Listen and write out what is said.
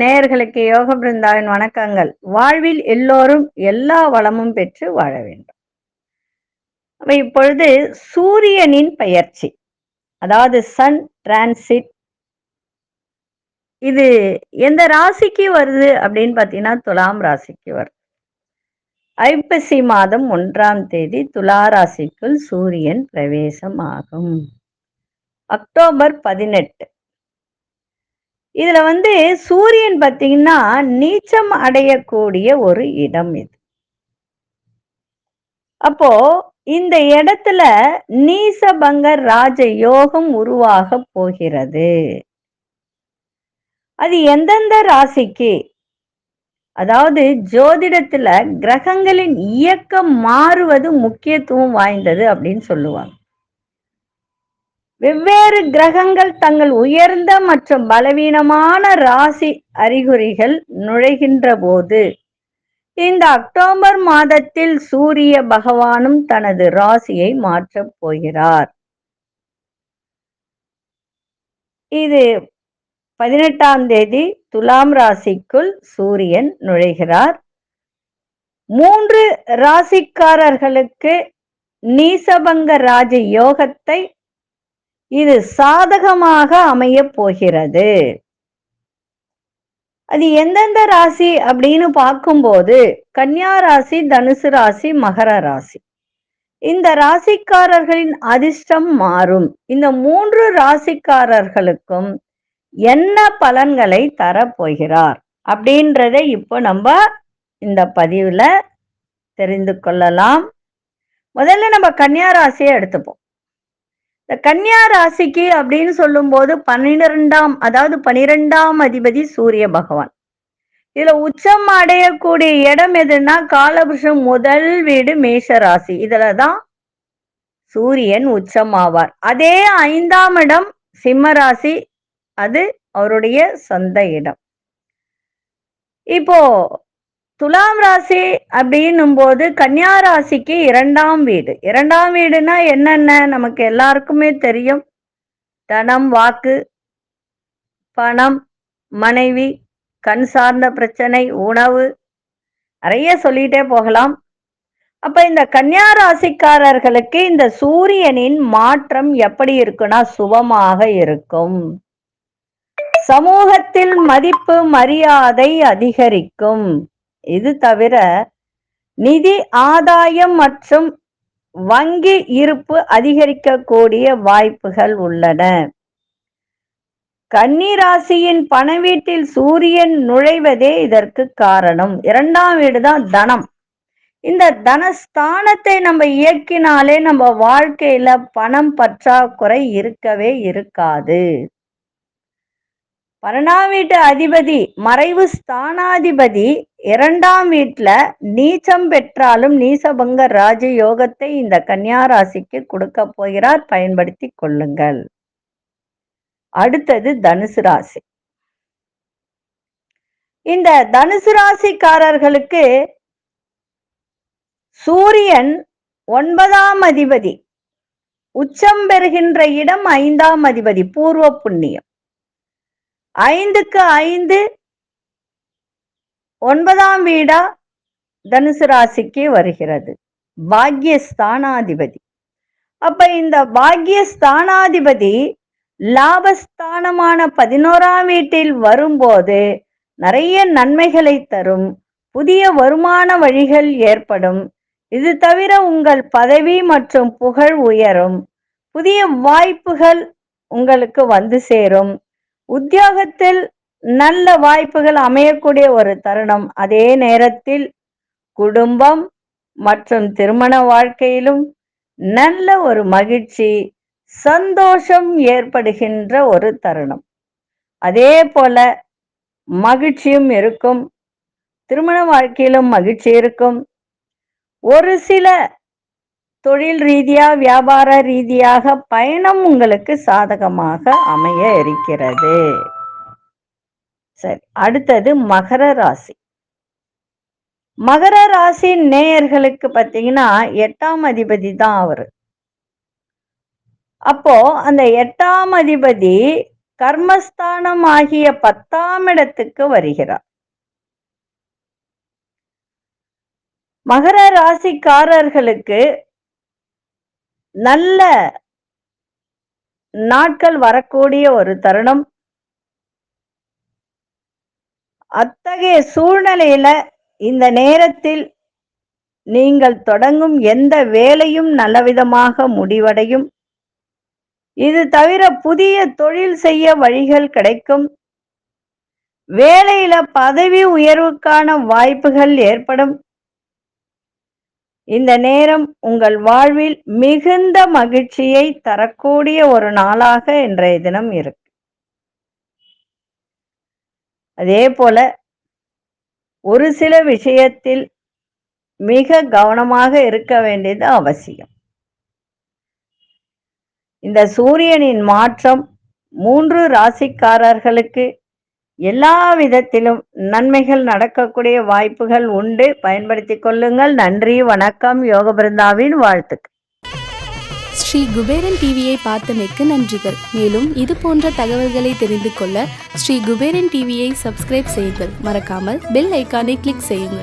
நேயர்களுக்கு யோக பிருந்தாவின் வணக்கங்கள். வாழ்வில் எல்லோரும் எல்லா வளமும் பெற்று வாழ வேண்டும். அப்ப இப்பொழுது சூரியனின் பயிற்சி அதாவது சன் டிரான்சிட் இது எந்த ராசிக்கு வருது அப்படின்னு பார்த்தீங்கன்னா துலாம் ராசிக்கு வருது. ஐப்பசி மாதம் ஒன்றாம் தேதி துலா ராசிக்குள் சூரியன் பிரவேசம் ஆகும் அக்டோபர் பதினெட்டு. இதுல வந்து சூரியன் பார்த்தீங்கன்னா நீச்சம் அடையக்கூடிய ஒரு இடம் இது. அப்போ இந்த இடத்துல நீசபங்க ராஜ யோகம் உருவாக போகிறது. அது எந்தெந்த ராசிக்கு? அதாவது ஜோதிடத்துல கிரகங்களின் இயக்கம் மாறுவது முக்கியத்துவம் வாய்ந்தது அப்படின்னு சொல்லுவாங்க. வெவ்வேறு கிரகங்கள் தங்கள் உயர்ந்த மற்றும் பலவீனமான ராசி அறிகுறிகள் நுழைகின்ற போது இந்த அக்டோபர் மாதத்தில் சூரிய பகவானும் தனது ராசியை மாற்றப் போகிறார். இது பதினெட்டாம் தேதி துலாம் ராசிக்குள் சூரியன் நுழைகிறார். மூன்று ராசிக்காரர்களுக்கு நீசபங்க ராஜ யோகத்தை இது சாதகமாக அமைய போகிறது. அது எந்தெந்த ராசி அப்படின்னு பார்க்கும்போது கன்னியா ராசி தனுசு ராசி மகர ராசி. இந்த ராசிக்காரர்களின் அதிர்ஷ்டம் மாறும். இந்த மூன்று ராசிக்காரர்களுக்கும் என்ன பலன்களை தரப்போகிறார் அப்படின்றத இப்போ நம்ம இந்த பதிவுல தெரிந்து கொள்ளலாம். முதல்ல நம்ம கன்னியா ராசியை எடுத்துப்போம். இந்த கன்னியா ராசிக்கு அப்படின்னு சொல்லும்போது பன்னிரெண்டாம் அதாவது பனிரெண்டாம் அதிபதி சூரிய பகவான். இதுல உச்சம் அடையக்கூடிய இடம் எதுன்னா காலபுருஷம் முதல் வீடு மேஷ ராசி. இதுலதான் சூரியன் உச்சம் ஆவார் அதே ஐந்தாம் இடம் சிம்ம ராசி. அது அவருடைய சொந்த இடம். இப்போ துலாம் ராசி அப்படின்னும் போது கன்னியா ராசிக்கு இரண்டாம் வீடு. இரண்டாம் வீடுனா என்னென்ன? நமக்கு எல்லாருக்குமே தெரியும். தனம் வாக்கு பணம் மனைவி கண் சார்ந்த பிரச்சனை உணவு நிறைய சொல்லிட்டே போகலாம். அப்ப இந்த கன்னியா ராசிக்காரர்களுக்கு இந்த சூரியனின் மாற்றம் எப்படி இருக்குன்னா சுபமாக இருக்கும். சமூகத்தில் மதிப்பு மரியாதை அதிகரிக்கும். இது தவிர நிதி ஆதாயம் மற்றும் வங்கி இருப்பு அதிகரிக்கக்கூடிய வாய்ப்புகள் உள்ளன. கன்னிராசியின் பணவீட்டில் சூரியன் நுழைவதே இதற்கு காரணம். இரண்டாம் வீடுதான் தனம். இந்த தனஸ்தானத்தை நம்ம இயக்கினாலே நம்ம வாழ்க்கையில பணம் பற்றாக்குறை இருக்கவே இருக்காது. பரணா வீட்டு அதிபதி மறைவு ஸ்தானாதிபதி இரண்டாம் வீட்டுல நீச்சம் பெற்றாலும் நீசபங்க ராஜயோகத்தை இந்த கன்னியாராசிக்கு கொடுக்க போகிறார். பயன்படுத்தி கொள்ளுங்கள். அடுத்தது தனுசு ராசி. இந்த தனுசு ராசிக்காரர்களுக்கு சூரியன் ஒன்பதாம் அதிபதி உச்சம் பெறுகின்ற இடம் ஐந்தாம் அதிபதி பூர்வ புண்ணியம். ஐந்துக்கு ஐந்து ஒன்பதாம் வீடா? தனுசு ராசிக்கு வருகிறது. பாக்யஸ்தானாதிபதி. அப்ப இந்த பாக்யஸ்தானாதிபதி லாபஸ்தானமான பதினோராம் வீட்டில் வரும்போது நிறைய நன்மைகளை தரும். புதிய வருமான வழிகள் ஏற்படும். இது தவிர உங்கள் பதவி மற்றும் புகழ் உயரும். புதிய வாய்ப்புகள் உங்களுக்கு வந்து சேரும். உத்தியோகத்தில் நல்ல வாய்ப்புகள் அமையக்கூடிய ஒரு தருணம். அதே நேரத்தில் குடும்பம் மற்றும் திருமண வாழ்க்கையிலும் நல்ல ஒரு மகிழ்ச்சி சந்தோஷம் ஏற்படுகின்ற ஒரு தருணம். அதே போல மகிழ்ச்சியும் இருக்கும் திருமண வாழ்க்கையிலும் மகிழ்ச்சி இருக்கும். ஒரு சில தொழில் ரீதியா வியாபார ரீதியாக பயணம் உங்களுக்கு சாதகமாக அமைய இருக்கிறது. சரி அடுத்தது மகர ராசி. மகர ராசி நேயர்களுக்கு பார்த்தீங்கன்னா எட்டாம் அதிபதி தான் அவரு. அப்போ அந்த எட்டாம் அதிபதி கர்மஸ்தானம் ஆகிய பத்தாம் இடத்துக்கு வருகிறார். மகர ராசிக்காரர்களுக்கு நல்ல நாட்கள் வரக்கூடிய ஒரு தருணம். அத்தகைய சூழ்நிலையில இந்த நேரத்தில் நீங்கள் தொடங்கும் எந்த வேலையும் நல்லவிதமாக முடிவடையும். இது தவிர புதிய தொழில் செய்ய வழிகள் கிடைக்கும். வேலையில பதவி உயர்வுக்கான வாய்ப்புகள் ஏற்படும். இந்த நேரம் உங்கள் வாழ்வில் மிகுந்த மகிழ்ச்சியை தரக்கூடிய ஒரு நாளாக இன்றைய தினம் இருக்கு. அதே போல ஒரு சில விஷயத்தில் மிக கவனமாக இருக்க வேண்டியது அவசியம். இந்த சூரியனின் மாற்றம் மூன்று ராசிக்காரர்களுக்கு எல்லா விதத்திலும் நன்மைகள் நடக்கக்கூடிய வாய்ப்புகள் உண்டு. பயன்படுத்திக் கொள்ளுங்கள். நன்றி வணக்கம். யோக பிருந்தாவின் வாழ்த்துக்கள். ஸ்ரீ குபேரன் டிவியை பார்த்தமைக்கு நன்றிகள். மேலும் இது போன்ற தகவல்களை தெரிந்து கொள்ள ஸ்ரீ குபேரன் டிவியை சப்ஸ்கிரைப் செய்யுங்கள். மறக்காமல் பெல் ஐக்கானை கிளிக் செய்யுங்கள்.